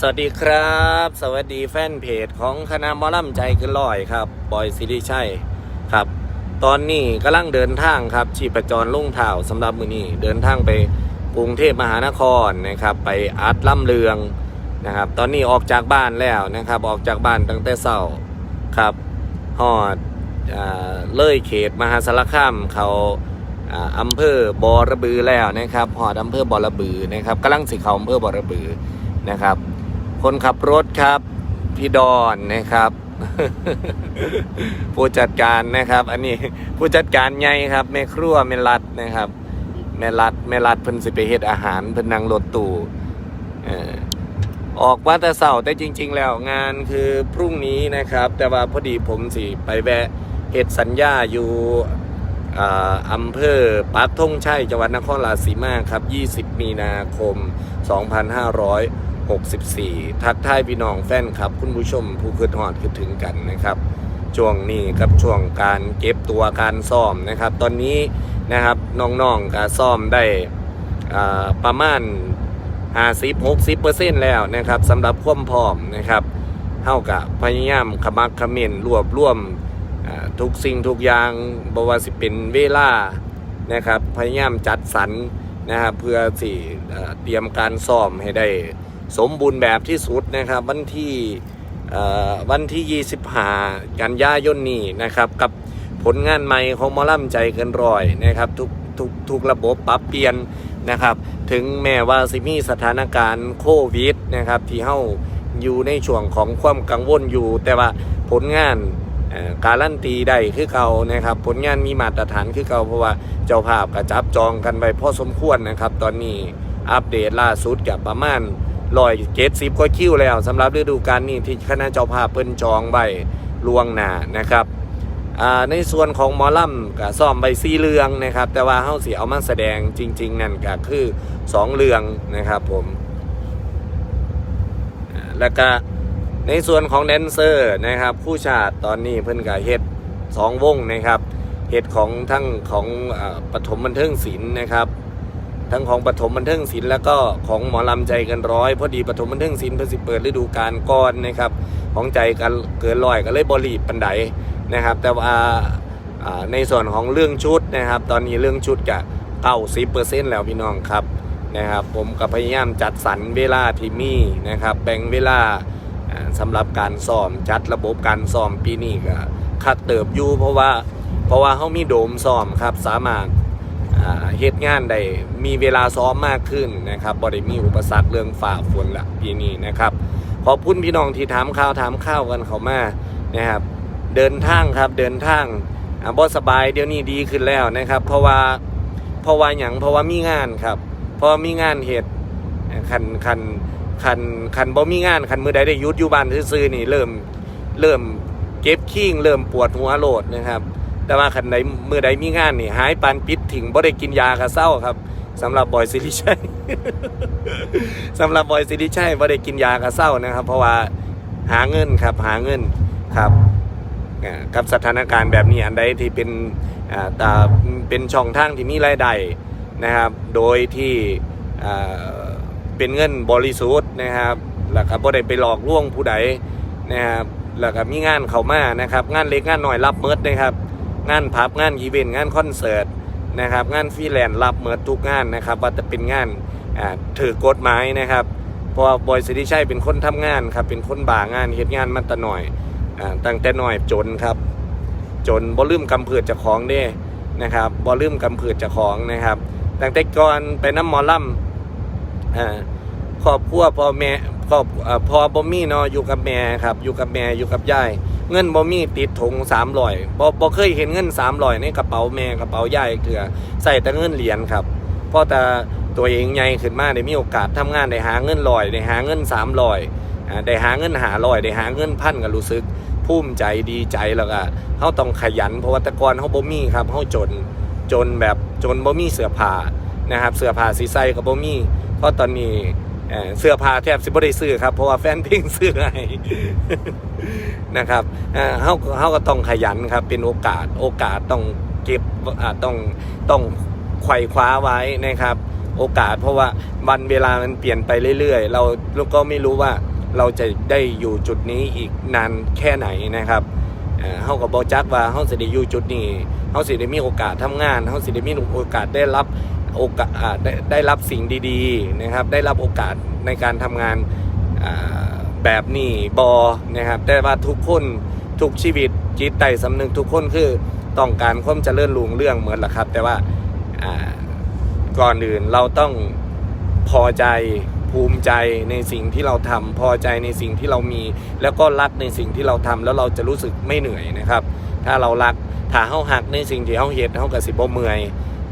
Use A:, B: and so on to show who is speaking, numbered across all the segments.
A: สวัสดีครับ สวัสดีแฟนเพจของคณะมอลำใจเขึ้นลอยครับบอยซิริชัยครับ ตอนนี้กำลังเดินทางครับชีพจรลุ่งเท่าสำหรับมือนี้เดินทางไปกรุงเทพมหานครนะครับ ไปอาร์ตล่ำเลืองนะครับ ตอนนี้ออกจากบ้านแล้วนะครับ ออกจากบ้านตั้งแต่เช้าครับฮอดเลยเขตมหาสารคามเขาอ่าอำเภอบอระบือแล้วนะครับหอดอำเภอบอระบือนะครับกำลังสิเขาอำเภอบอระบือนะครับ คนขับรถครับ พี่ดอนนะครับ ผู้จัดการนะครับ อันนี้ผู้จัดการใหญ่ครับแม่ครัวแม่รัดนะครับแม่รัดแม่รัดเพิ่นสิไปเฮ็ดอาหารเพิ่นนั่งรถตู้เอ่อออกว่าแต่เสาร์แต่จริง ๆ แล้วงานคือพรุ่งนี้นะครับ แต่ว่าพอดีผมสิไปแวะเฮ็ดสัญญาอยู่อ่าอำเภอปักธงชัยจังหวัดนครราชสีมาครับ 20 มีนาคม 2564ทักทายพี่น้องแฟนครับ คุณผู้ชมผู้คืดหอดคิดถึงกันนะครับ ช่วงนี้กับช่วงการเก็บตัวการซ่อมนะครับ ตอนนี้นะครับน้องๆก็ซ่อมได้ประมาณ 50-60%แล้วนะครับสำหรับความพร้อมนะครับเท่ากับพยายามขมักขม้นรวบรวมทุกสิ่งทุกอย่างบว่าสิเป็นเวลานะครับพยายามจัดสรรนะครับเพื่อสี่เตรียมการซ่อมให้ได้ สมบูรณ์แบบที่สุดนะครับ วันที่วันที่ 25 กันยายนนี้นะครับ กับผลงานใหม่ของมอล่ำใจเกินร้อยนะครับ ทุกทุกทุกระบบปรับเปลี่ยนนะครับ ถึงแม้ว่าสิมีสถานการณ์โควิดนะครับ ที่เฮาอยู่ในช่วงของความกังวลอยู่ แต่ว่าผลงานการันตีได้คือเก่านะครับ ผลงานมีมาตรฐานคือเก่าเพราะว่าเจ้าภาพกระจับจองกันไปพอสมควรนะครับ ตอนนี้อัปเดตล่าสุดกับประมาณ ร้อยเกตสิบกว่าคิวแล้วสำหรับฤดูกาลนี้ที่คณะเจ้าภาพเพิ่นจองไว้ลวงหน้านะครับในส่วนของหมอลำก็ซ่อมใบซีเรืองนะครับ แต่ว่าเฮาสิเอามาแสดงจริง ๆ นั่นก็คือสองเรืองนะครับผมแล้วก็ในส่วนของแดนเซอร์นะครับผู้ชาติตอนนี้เพิ่นก็เฮ็ดสองวงนะครับเฮ็ดของทั้งของอปฐมบันเทิงศิลป์นะครับ ทั้งของปฐมบันเทิงศิลป์แล้วก็ของหมอลำใจกันร้อยพอดีปฐมบันเทิงศิลป์เพิ่นสิเปิดฤดูกาลก่อนนะครับของใจกันเกินร้อยก็เลยบรีบปันไดนะครับ แต่ว่าในส่วนของเรื่องชุดนะครับ ตอนนี้เรื่องชุดกะเก้าสิบเปอร์เซ็นต์แล้วพี่น้องครับนะครับผมก็พยายามจัดสรรเวลาที่มีนะครับแบ่งเวลาอ่าสำหรับการซ้อมจัดระบบการซ้อมปีนี้ก็คัดเติบอยู่เพราะว่าเพราะว่าเขามีโดมซ้อมครับสามารถอ่า เฮ็ดงานได้มีเวลาซ้อมมากขึ้นนะครับบ่ได้มีอุปสรรคเรื่องฝ่าฝนละปีนี้นะครับขอบคุณพี่น้องที่ถามข่าวถามข้าวกันเขามานะครับเดินทางครับเดินทางอ่าบ่สบายเดี๋ยวนี้ดีขึ้นแล้วนะครับ เพราะว่าเพราะว่าอย่างเพราะว่ามีงานครับเพราะามีงานเหตุคันคันคันคันบ่มีงานคันมือใดได้ยุดอยู่บ้านซื่อๆนี่เริ่มเริ่มเก็บขี้งเริ่มปวดหัวโลดนะครับ แต่ว่าคันใดมือใดมีงานนี่หายปานปิดถิงบ่ได้กินยากระเศร้าครับสำหรับบอยสิริชัยสำหรับบอยสิริชัยบ่ได้กินยากระเศร้านะครับ เพราะว่าหาเงินครับหาเงินครับกับสถานการณ์แบบนี้อันใดที่เป็นอ่าตาเป็นช่องทางที่มีรายได้นะครับ โดยที่อ่าเป็นเงินบริสุทธิ์นะครับแล้วก็บ่ได้ไปหลอกลวงผู้ใดนะครับแล้วก็มีงานเข้ามานะครับ งานเล็กงานหน่อยรับเมิดนะครับ งานพับงานอีเวนต์งานคอนเสิร์ตนะครับงานฟรีแลนซ์รับเหมิดทุกงานนะครับ ว่าจะเป็นงานถือกฎหมายนะครับเพราะบอยสิริชัยเป็นคนทำงานครับเป็นคนบ่างานเฮ็ดงานมาแตะหน่อยอตั้งแต่น้อยจนครับ จนบ่ลืมกำพืชเจากของเด้นะครับบ่ลืมกำพืชเจากของนะครับตั้งแต่ก่อนไปน้ำหมอลำอ่าครอบครัวพ่อแม่ครอบพ่อบ่มีเนาะอยู่กับแม่ครับอยู่กับแม่อยู่กับยาย เงินบ่มีติดถุง300บ่บ่เคยเห็นเงิน300ในกระเป๋าแม่กระเป๋ายายเถื่อใส่แต่เงินเหรียญครับเพราะแต่ตัวเองใหญ่ขึ้นมาได้มีโอกาสทำงานได้หาเงินลอยได้หาเงิน300อ่าได้หาเงินหาลอยได้หาเงินพันก็รู้สึกภูมิใจดีใจแล้วก็เขาต้องขยันเพราะว่าต่ก่อนเขาบ่มีครับเขาจนจนแบบจนบ่มีเสื้อผ้านะครับเสื้อผ้าสีใสก็บ่มีเพราะตอนนี้เอ่อเสื้อผ้าแทบสิบ่ได้ซื้อครับเพราะว่าแฟนเพลงซื้อให้ นะครับเอ่อเขาเขาก็ต้องขยันครับเป็นโอกาสโอกาสต้องเก็บต้องต้องไขว่คว้าไว้นะครับ โอกาสเพราะว่าวันเวลามันเปลี่ยนไปเรื่อยๆ เราเราก็ไม่รู้ว่าเราจะได้อยู่จุดนี้อีกนานแค่ไหนนะครับเฮากับบอจักว่าเฮาสิได้อยู่จุดนี้เฮาสิได้มีโอกาสทำงานเฮาสิได้มีโอกาสได้รับโอกาสได้ได้รับสิ่งดีๆนะครับ ได้รับโอกาสในการทำงานอ่า แบบนี้บอนะครับ แต่ว่าทุกคนทุกชีวิตจิตใจสำนึกทุกคนคือต้องการความเจริญรุ่งเรื่องเหมือนละครับ แต่ว่าก่อนอื่นเราต้องพอใจภูมิใจในสิ่งที่เราทำพอใจในสิ่งที่เรามี แล้วก็รักในสิ่งที่เราทำแล้วเราจะรู้สึกไม่เหนื่อยนะครับ ถ้าเรารักถ้าเฮาหักในสิ่งที่เฮาเฮ็ดเฮาก็สิบ่เมื่อย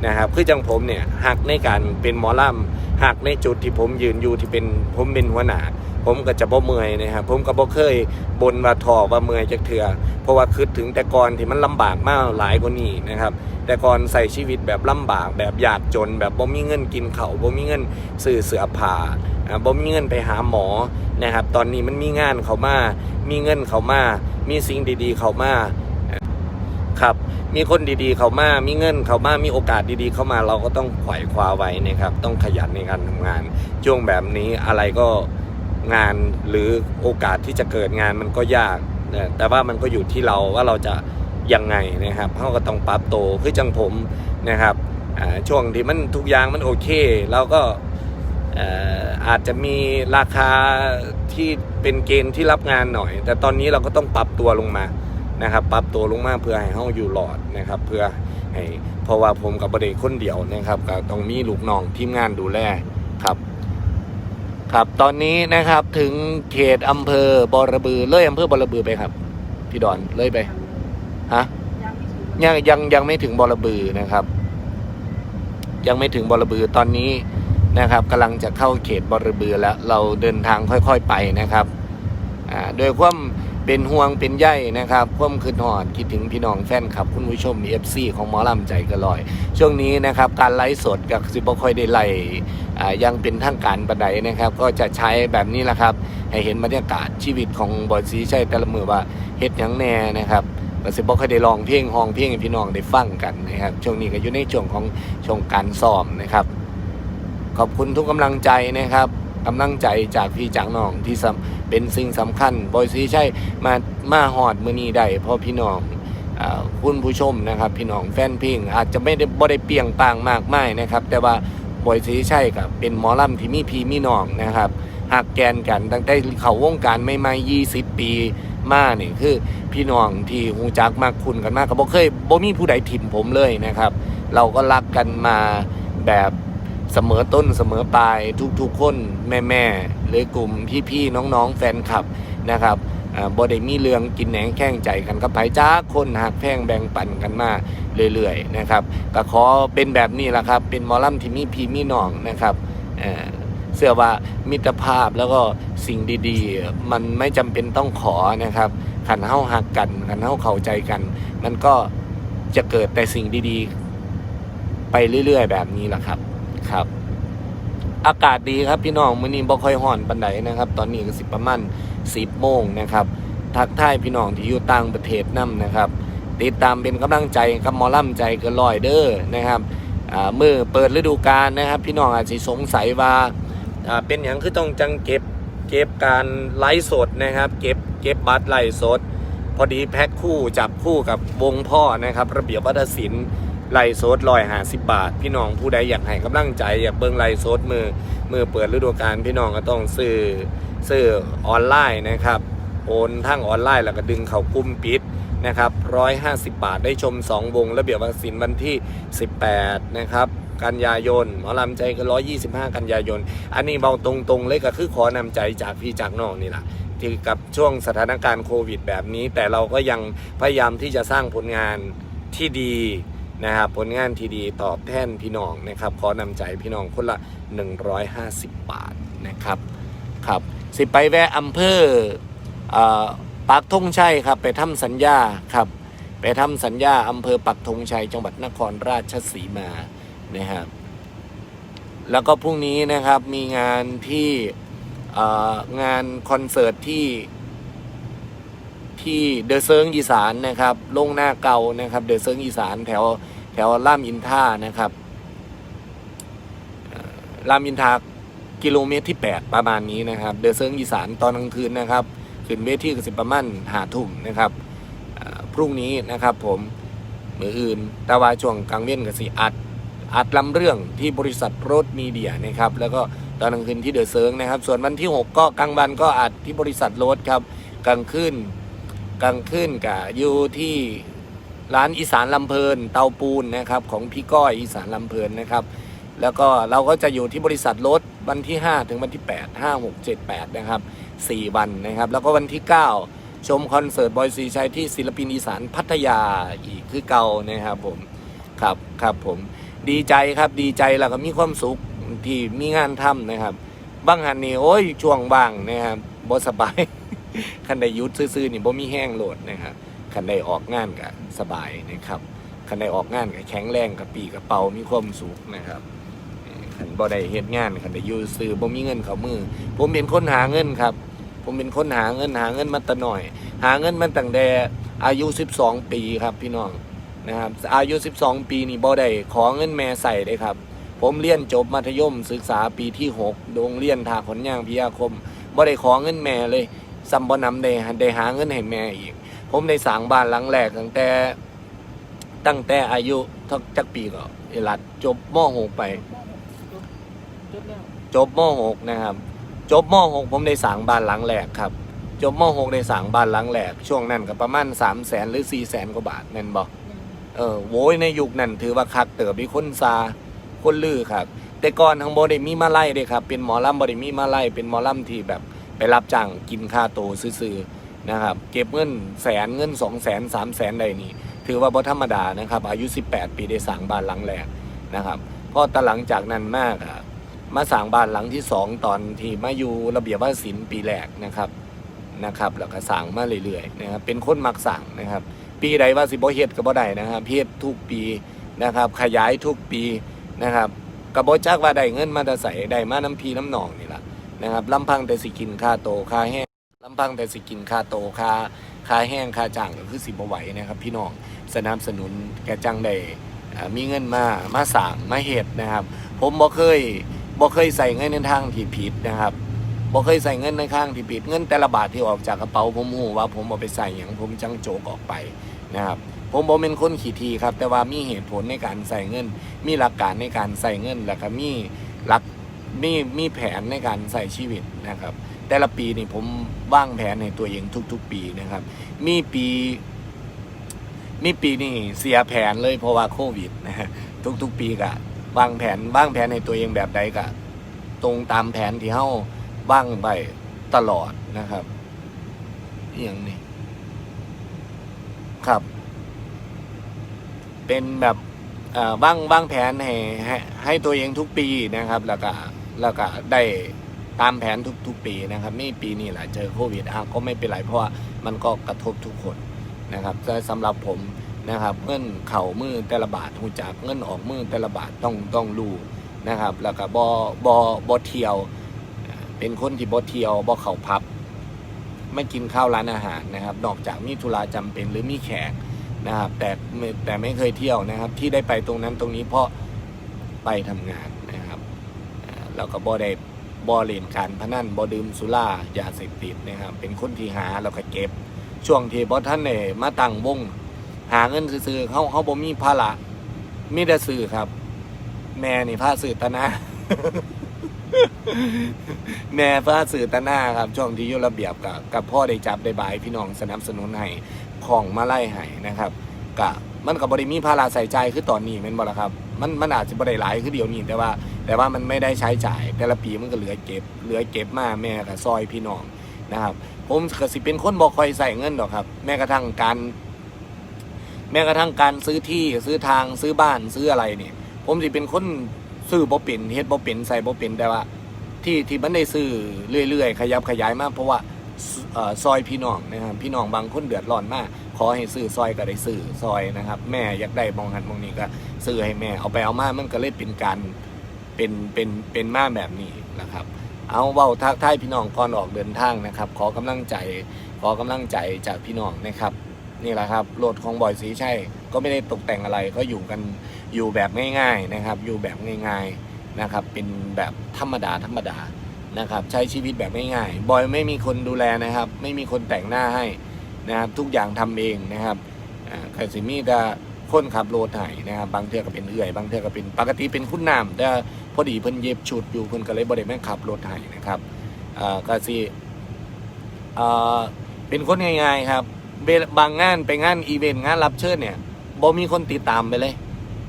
A: นะครับคือจังผมเนี่ยหักในการเป็นหมอลำ หักในจุดที่ผมยืนอยู่ที่เป็นผมเป็นหัวหน้าผมก็จะบ่เมื่อยนะครับผมก็บ่เคยบนว่าท้อว่าเมื่อยจักเทื่อเพราะว่าคิดถึงแต่ก่อนที่มันลำบากมากหลายกว่านี้นะครับ แต่ก่อนใส่ชีวิตแบบลำบากแบบยากจน แบบบ่มีเงินกินเขาวบ่มีเงินซื้อเสื้อผ้าอ่าบ่มีเงินไปหาหมอนะครับ ตอนนี้มันมีงานเขามา มีเงินเขามา มีสิ่งดีๆ เขามา ครับ มีคนดีๆ เขามา มีเงินเขามา มีโอกาสดีๆ เข้ามา เราก็ต้องขว่คว้าไว้นะครับ ต้องขยันในการทำงาน ช่วงแบบนี้อะไรก็งานหรือโอกาสที่จะเกิดงานมันก็ยาก แต่ว่ามันก็อยู่ที่เราว่าเราจะยังไงนะครับเขาก็ต้องปรับโตวคือจังผมนะครับช่วงที่มันทุกอย่างมันโอเคเราก็อาจจะมีราคาที่เป็นเกณฑ์ที่รับงานหน่อย แต่ตอนนี้เราก็ต้องปรับตัวลงมา นะครับปรับตัวลงมาเพื่อให้เขาอยู่หลอดนะครับเพื่อให้เพราะว่าผมกับบริคนเดียวนะครับก็ต้องมีลูกน้องทีมงานดูแลครับ ครับตอนนี้นะครับถึงเขตอำเภอบอระบือเลยอำเภอบอระบือไปครับ พี่ดอนเลยไปฮะยังยังยังไม่ถึงบอระบือนะครับ ยังไม่ถึงบอระบือตอนนี้นะครับกำลังจะเข้าเขตบอระบือแล้วเราเดินทางค่อย ๆไปนะครับอ่าโดยความ เป็นห่วงเป็นใยนะครับความคืนหอดคิดถึงพี่น้องแฟนคลับคุณผู้ชมเอฟซีของหมอลำใจกระลอย ช่วงนี้นะครับการไลฟ์สดกับซิบค่อยได้ไล่ยังเป็นทางการบันไดนะครับ ก็จะใช้แบบนี้แหละครับ ให้เห็นบรรยากาศชีวิตของบอยซีใช่แต่ละมือว่าเฮ็ดยังแน่นะครับก็สิบ่ค่อยได้ลองเพลงห้องเพลงพี่น้องได้ฟังกันนะครับช่วงนี้ก็อยู่ในช่วงของช่วงการซ้อมนะครับ ขอบคุณทุกกำลังใจนะครับ กำลังใจจากพี่จากน้องที่เป็นสิ่งสำคัญบอยซีใช่มามาฮอดมือนี้ได้เพราะพี่น้องคุณผู้ชมนะครับ พี่น้องแฟนเพลงอาจจะไม่ได้บ่ได้เปรียงปางมากมายนะครับ แต่ว่าบอยซีใช่กับเป็นหมอลำที่มีพี่มีน้องนะครับหักแกนกันตั้งแต่เขาวงการไม่ไม่ยี่สิบปีมาเนี่ยคือพี่น้องที่หูจักมากคุณกันมากก็บ่เคยบ่มีผู้ใดถิ่มผมเลยนะครับ เราก็รักกันมาแบบ เสมอต้นเสมอปลายทุกๆคนแม่ๆหรือกลุ่มพี่ๆน้องๆแฟนคลับนะครับบ่ได้มีเรื่องกินแหนงแข้งใจกันกับไผจ้าคนหักแพงแบ่งปันกันมาเรื่อยๆนะครับก็ขอเป็นแบบนี้แหละครับเป็นมอลำที่มีพี่มีน้องนะครับเอ่อเชื่อว่ามิตรภาพแล้วก็สิ่งดีๆ มันไม่จำเป็นต้องขอนะครับขันเฮ้าหักกันขันเฮ้าเข้าใจกัน มันก็จะเกิดแต่สิ่งดีๆ ไปเรื่อยๆ แบบนี้แหละครับ ครับ อากาศดีครับพี่น้องมื้อนี้บ่ค่อยห่อนปันไดนะครับ ตอนนี้ก็สิประมาณ10โมงนะครับ ทักทายพี่น้องที่อยู่ต่างประเทศนํนะครับ ติดตามเป็นกำลังใจกับหมอล่ำใจเกินลอยเด้อนะครับอ่ามือเปิดฤดูกาลนะครับ พี่น้องอาจจะสงสัยว่าอ่าเป็นอย่างคือต้องจังเก็บเก็บการไลฟ์สดนะครับ เก็บเก็บบัตรไลฟ์สด พอดีแพ็คคู่จับคู่กับวงพ่อนะครับ ระเบียบวัฒนศิลป์ ไลฟ์สดลอยหาสิบบาท พี่น้องผู้ใดอยากให้กำลังใจ อยากเบิ่งไลฟ์สดมือมือเปิดฤดูกาลพี่น้องก็ต้องซื้อซื้อออนไลน์นะครับโอนทั้งออนไลน์แล้วก็ดึงเขากุ้มปิดนะครับ150บาทได้ชม2วง ระเบียบวัฒนศิลป์วันที่18นะครับกันยายนหมอลำใจก็125กันยายน อันนี้เบาตรงๆเลยก็คือขอนำใจจากพี่จากน้องนี่แหละที่กับช่วงสถานการณ์โควิดแบบนี้ แต่เราก็ยังพยายามที่จะสร้างผลงานที่ดี นะครับผลงานที่ดีตอบแทนพี่น้องนะครับขอนำใจพี่น้องคนละ 150 บาทนะครับครับสิไปแวะอำเภออปักธงชัยครับไปทำสัญญาครับไปทำสัญญาอำเภอปักธงชัยจังหวัดนครราชสีมานะครับแล้วก็พรุ่งนี้นะครับมีงานที่งานคอนเสิร์ตที่ ที่เดอะเซิงอีสานนะครับลงหน้าเก่านะครับ เดอะเซิงอีสานแถวแถวล่ามอินท่านะครับเอ่อรามอินทากิโลเมตรที่ 8 ประมาณนี้นะครับ เดอะเซิงอีสานตอนกลางคืนนะครับขึ้นเวทีก็สิประมาณหาทุ่มนะครับพรุ่งนี้นะครับผมมืออื่นต่ว่าช่วงกลางเว้นก็สิอัดอัดลำเรื่องที่บริษัทโรดมีเดียนะครับ แล้วก็ตอนกลางคืนที่เดอะเซิงนะครับ ส่วนวันที่ 6 ก็กลางวันก็อัดที่บริษัทโรดครับ กลางคืน กลางคืนกับอยู่ที่ร้านอีสานลำเพลินเตาปูนนะครับของพี่ก้อยอีสานลำเพลินนะครับ แล้วก็เราก็จะอยู่ที่บริษัทรถวันที่ 5 ถึงวันที่ 8 5 6 7 8 นะครับ 4 วันนะครับ แล้วก็วันที่ 9 ชมคอนเสิร์ตบอยซีชัยที่ศิลปินอีสานพัทยาอีกคือเก่านะครับผมครับครับผมดีใจครับดีใจแล้วก็มีความสุขที่มีงานทำนะครับบางหันนี่โอ้ยช่วงบ้างนะครับบ่สบาย คันได้ยุดซื่อๆนี่บ่มีแห้งโหลดนะครับคันได้ออกงานก็สบายนะครับคันได้ออกงานก็แข็งแรงกับปีกระเป๋ามีความสุขนะครับคันบ่ได้เฮ็ดงานคันได้อยู่ซื้อบ่มีเงินเข้ามือ ผมเป็นคนหาเงินครับ ผมเป็นคนหาเงินหาเงินมาแตะหน่อย หาเงินมาตั้งแต่อายุ 12 ปีครับพี่น้องนะครับอายุ 12 ปีนี่บ่ได้ขอเงินแม่ใส่เลยครับ ผมเรียนจบมัธยมศึกษาปีที่ 6 โรงเรียนทาขนย่างพิยาคมบ่ได้ขอเงินแม่เลย ซัมบ่นำได้ได้หาเงินให้แม่อีก ผมได้สร้างบ้านหลังแรกตั้งแต่ตั้งแต่อายุเทักจักปีก็เอลัดจบม .6 ไป
B: จบแล้ว
A: จบม .6 นะครับ จบม .6 ผมได้สร้างบ้านหลังแรกครับ จบม .6 ได้สร้างบ้านหลังแรก ช่วงนั้นก็ประมาณ3 0 0แสนหรือ4 0 0แสนกว่าบาทแม่นบ่เออโว้ยในยุคนั้นถือว่าคักเติบมีคนซาคนลือครับ แต่ก่อนทางบ่ได้มีมาไล่เด้ครับ เป็นหมอลำบ่ได้มีมาไล่เป็นหมอลำที่แบบ ไปรับจ้างกินค่าโตซื่อๆนะครับ เก็บเงินแสนเงิน2แสน3แสนใดนี่ถือว่าบ่ธรรมดานะครับ อายุ 18 ปีได้สร้างบ้านหลังแรกนะครับพอตหลังจากนั้นมากอะมาสร้างบ้านหลังที่สองตอนที่มาอยู่ระเบียบว่าศิลป์ปีแรกนะครับนะครับแล้วก็สร้างมาเรื่อยๆนะครับเป็นคนมักสั่งนะครับ ปีใดว่าสิบ่เฮ็ดก็บ่ได้นะครับเฮ็ดทุกปีนะครับ ขยายทุกปีนะครับก็บ่จักว่าได้เงินมาแต่ใส่ได้มาน้ำพีน้ำหนองนี่ละ นะครับลำพังแต่สิกินค่าโตค่าแห้งลำพังแต่สิกินค่าโตค่าค่าแห้งค่าจ้างก็คือสิบไหวนะครับ พี่น้องสนับสนุนแกจังได้มีเงินมามาสร้างมาเฮ็ดนะครับ ผมบ่เคยบ่เคยใส่เงินในทางที่ผิดนะครับบ่เคยใส่เงินในทางที่ผิดเงินแต่ละบาทที่ออกจากกระเป๋าผมฮู้ว่า ผมเอาไปใส่หยังผมจังโจกออกไปนะครับผมบ่เป็นคนขี้ทีครับ แต่ว่ามีเหตุผลในการใส่เงิน มีหลักการในการใส่เงินแล้วก็มีหลัก มีมีแผนในการใส่ชีวิตนะครับ แต่ละปีนี่ผมวางแผนให้ตัวเองทุก ๆ ปีนะครับ มีปีมีปีนี้เสียแผนเลยเพราะว่าโควิดนะทุก ๆ ปีก็วางแผนวางแผนให้ตัวเองแบบใดก็ตรงตามแผนที่เฮาวางไปตลอดนะครับอย่างนี้ครับ เป็นแบบเอ่อวางวางแผนให้ให้ให้ตัวเองทุกปีนะครับ แล้วก็ แล้วก็ได้ตามแผนทุกๆปีนะครับไม่ปีนี้แหละเจอโควิดอะก็ไม่เป็นไรเพราะว่ามันก็กระทบทุกคนนะครับแต่สำหรับผมนะครับ เงินเข่ามือแต่ละบาทหูจักเงินออกมือแต่ละบาทต้องต้องรู้นะครับ แล้วก็บอบอบอเที่ยว เป็นคนที่บอเที่ยวบอเข่าพับ ไม่กินข้าวร้านอาหารนะครับ นอกจากมีธุระจำเป็นหรือมีแขกนะครับ แต่ไม่แต่ไม่เคยเที่ยวนะครับ ที่ได้ไปตรงนั้นตรงนี้เพราะไปทำงาน แล้วก็บอได้บอเล่นการพนันบอดื่มสุรายาเสพติดนะครับเป็นคนที่หาแล้วก็เก็บ ช่วงที่บอท่านเนี่ยมาตั้งวงหาเงินซื้อๆเขาเขาบ่มีภาระมีแต่ซื้อครับ แม่นี่พาซื้อตนาแม่พาซื้อตนาครับ ช่วงที่ยู่ระเบียบกับกับพ่อได้จับได้บายพี่น้องสนับสนุนให้ของมาไล่ให้นะครับกะ มันกับบริมีภาระใส่ใจคือตอนนี้แม่นบ่ล่ะครับ มันมันอาจจะบ่ได้หลายคือเดียวนี้แต่ว่า แต่ว่ามันไม่ได้ใช้จ่าย แต่ละปีมันก็เหลือเก็บ เหลือเก็บมาแม่กับซอยพี่น้องนะครับ ผมก็สิเป็นคนบ่ค่อยใส่เงินดอกครับ แม้กระทั่งการ แม้กระทั่งการซื้อที่ซื้อทางซื้อบ้านซื้ออะไรเนี่ยผมสิเป็นคนซื้อบ่เป็นเฮ็ดบ่เป็นใส่บ่เป็นแต่ว่า ที่ที่มันได้ซื้อเรื่อยๆ ขยับขยายมากเพราะว่า ซอยพี่น้องนะครับพี่น้องบางคนเดือดร้อนมาก ขอให้ซื้อซอยก็ได้ซื้อซอยนะครับ แม่อยากได้มองหันมองนี้ก็ซื้อให้แม่เอาไปเอามามันก็เลยเป็นการเป็นเป็นเป็นมาแบบนี้นะครับ เอาเว้าทักทายพี่น้องก่อนออกเดินทางนะครับ ขอกำลังใจขอกำลังใจจากพี่น้องนะครับนี่แหละครับรถของบอยสีใช่ก็ไม่ได้ตกแต่งอะไรก็อยู่กันอยู่แบบง่าย ๆนะครับ อยู่แบบง่าย ๆนะครับ เป็นแบบธรรมดาธรรมดา นะครับใช้ชีวิตแบบง่ายๆบอยไม่มีคนดูแลนะครับ ไม่มีคนแต่งหน้าให้นะครับทุกอย่างทำเองนะครับอ่าใครสิมีแต่คนขับรถให้นะครับบางเทื่อก็เป็นเอื่อยบางเทื่อก็เป็นปกติเป็นคุณน้ำแต่พอดีเพิ่นเย็บชุดอยู่เพิ่นก็เลยบ่ได้แม่ขับรถให้นะครับก็สิเป็นคนง่ายๆครับบางงานไปงานอีเวนต์งานรับเชิญเนี่ยบ่มีคนติดตามไปเลย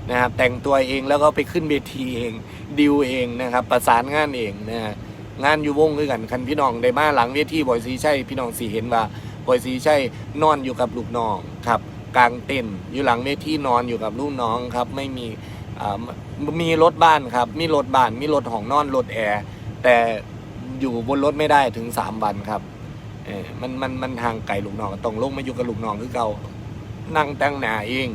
A: นะครับแต่งตัวเองแล้วก็ไปขึ้นเวทีเองดิวเองนะครับ ประสานงานเองนะฮะ งานอยู่วงคือกันคันพี่น้องได้มาหลังเวทีบอยซีใช่พี่น้องสีเห็นว่าบอยซีใช่นอนอยู่กับลูกน้องครับกลางเต็นท์อยู่หลังเวทีนอนอยู่กับลูกน้องครับไม่มีอ่ามีรถบ้านครับ มีรถบ้านมีรถห้องนอนรถแอร์แต่อยู่บนรถไม่ได้ถึงสามวันครับเออมันมันมันทางไกลลูกน้องต้องลงมาอยู่กับลูกน้องคือเก่านั่งแต่งหน้าเอง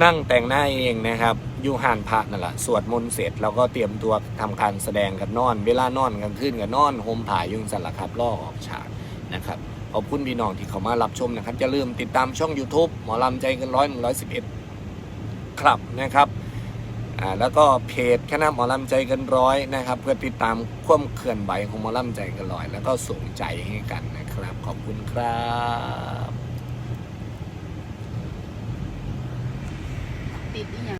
A: นั่งแต่งหน้าเองนะครับอยู่ห่านพระนั่นแหละสวดมนต์เสร็จเราก็เตรียมตัวทำการแสดงกันนอน เวลานอนกลางคืนกันนอนโฮมผายยุงสันละครับล่อออกฉากนะครับขอบคุณพี่น้องที่เข้ามารับชมนะครับจะลืมติดตามช่อง YouTube หมอลำใจเกันร้อยหนึ่งร้อยสิบเอ็ดครับนะครับอ่าแล้วก็เพจคณะหมอลำใจเกันร้อยนะครับ เพื่อติดตามความเคลื่อนไหวของหมอลำใจเกันร้อย แล้วก็ส่งใจให้กันนะครับ ขอบคุณครับ
B: ติดอีหยัง